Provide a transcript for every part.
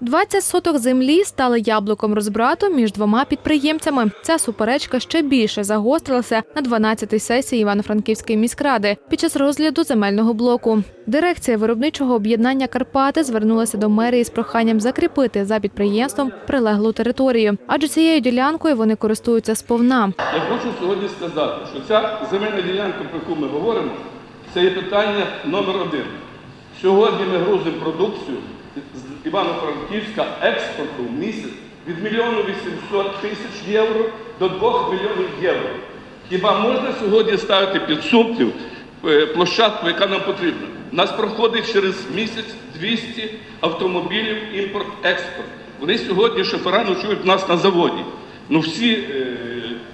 20 соток землі стали яблуком розбрату між двома підприємцями. Ця суперечка ще більше загострилася на 12-й сесії Івано-Франківської міськради під час розгляду земельного блоку. Дирекція виробничого об'єднання Карпати звернулася до мерії з проханням закріпити за підприємством прилеглу територію, адже цією ділянкою вони користуються сповна. Я хочу сьогодні сказати, що ця земельна ділянка, про яку ми говоримо, це є питання номер один. Сьогодні ми грузимо продукцію з Івано-Франківська експорту в місяць від мільйону 800 тисяч євро до 2 мільйонів євро. Хіба можна сьогодні ставити під сумнів е, площадку, яка нам потрібна? Нас проходить через місяць 200 автомобілів імпорт-експорт. Вони сьогодні шофера ночують нас на заводі. Ну всі е,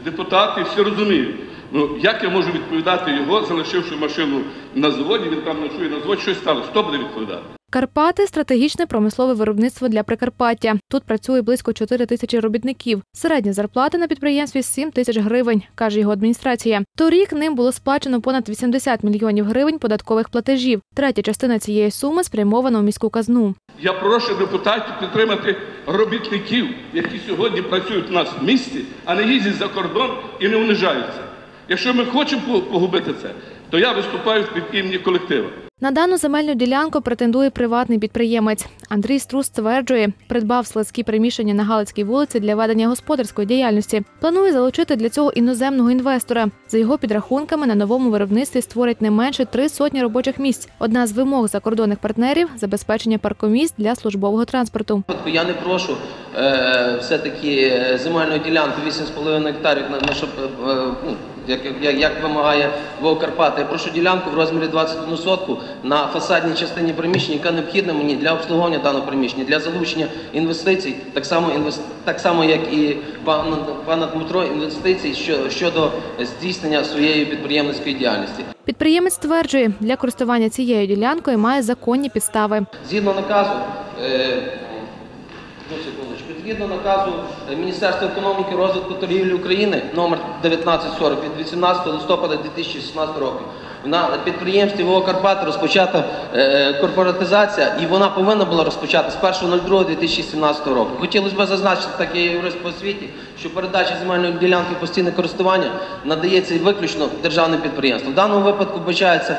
депутати всі розуміють. Ну як я можу відповідати його, залишивши машину на заводі, він там ночує на заводі, щось сталося. Хто буде відповідати? Карпати стратегічне промислове виробництво для Прикарпаття. Тут працює близько 4 тисячі робітників. Середня зарплата на підприємстві 7 тисяч гривень, каже його адміністрація. Торік ним було сплачено понад 80 мільйонів гривень податкових платежів. Третя частина цієї суми спрямована у міську казну. Я прошу депутатів підтримати робітників, які сьогодні працюють у нас в місті, а не їздять за кордон і не унижаються. Якщо ми хочемо погубити це, то я виступаю від імені колективу. На дану земельну ділянку претендує приватний підприємець. Андрій Струс стверджує, придбав складські приміщення на Галицькій вулиці для ведення господарської діяльності. Планує залучити для цього іноземного інвестора. За його підрахунками, на новому виробництві створять не менше три сотні робочих місць. Одна з вимог закордонних партнерів забезпечення паркомісць для службового транспорту. я не прошу е, все-таки е, земельну ділянку 8,5 гектарів, на, щоб, е, ну, як, як, як вимагає ВО Карпати. Я прошу ділянку в розмірі 21 сотку на фасадній частині приміщення, яка необхідна мені для обслуговування даного приміщення, для залучення інвестицій, так само, так само як і пана, пана Дмитро, інвестицій щодо здійснення своєї підприємницької діяльності. Підприємець стверджує, для користування цією ділянкою має законні підстави. Згідно наказу, е, згідно наказу е, Міністерства економіки, розвитку торгівлі України номер 1940 від 18 листопада 2016 року. На підприємстві ВО Карпати розпочата е, корпоратизація, і вона повинна була розпочати з 1.02.2017 року. Хотілося б зазначити, так я юрист по освіті, що передача земельної ділянки постійне користування надається виключно державним підприємствам. В даному випадку вбачається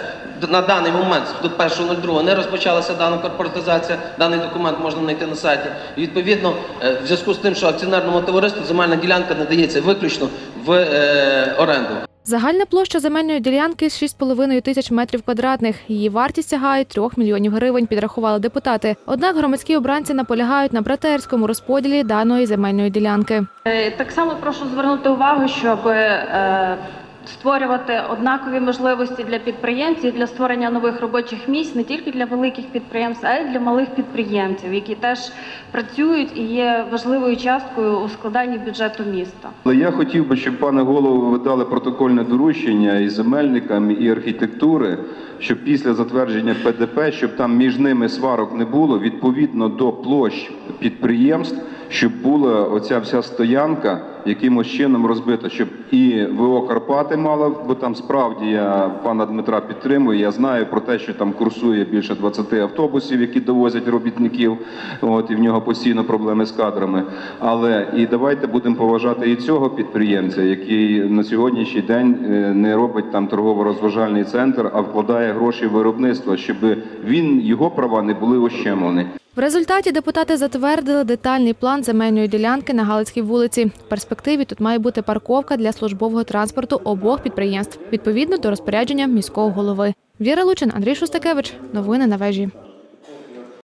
на даний момент до 1.02 не розпочалася дана корпоратизація. Даний документ можна знайти на сайті. І відповідно, е, в зв'язку з тим, що акціонерному товариству земельна ділянка надається виключно в е, оренду. Загальна площа земельної ділянки 6,5 тисяч метрів квадратних. Її вартість сягає 3 мільйонів гривень, підрахували депутати. Однак громадські обранці наполягають на братерському розподілі даної земельної ділянки. Е, Так само прошу звернути увагу, щоб е, створювати однакові можливості для підприємців для створення нових робочих місць не тільки для великих підприємств, а й для малих підприємців, які теж працюють і є важливою часткою у складанні бюджету міста. Я хотів би, щоб пане голово ви дали протокольне доручення і земельникам, і архітектури, щоб після затвердження ПДП, щоб там між ними сварок не було, відповідно до площ підприємств, щоб була оця вся стоянка якимось чином розбита, щоб і ВО Карпати мало, бо там справді я пана Дмитра підтримую. Я знаю про те, що там курсує більше 20 автобусів, які довозять робітників. От і в нього постійно проблеми з кадрами. Але і давайте будемо поважати і цього підприємця, який на сьогоднішній день е, не робить там торгово-розважальний центр, а вкладає гроші в виробництво, щоб він його права не були ощемлені. В результаті депутати затвердили детальний план земельної ділянки на Галицькій вулиці. В перспективі тут має бути парковка для службового транспорту обох підприємств відповідно до розпорядження міського голови. Віра Лучин, Андрій Шустакевич. Новини на вежі.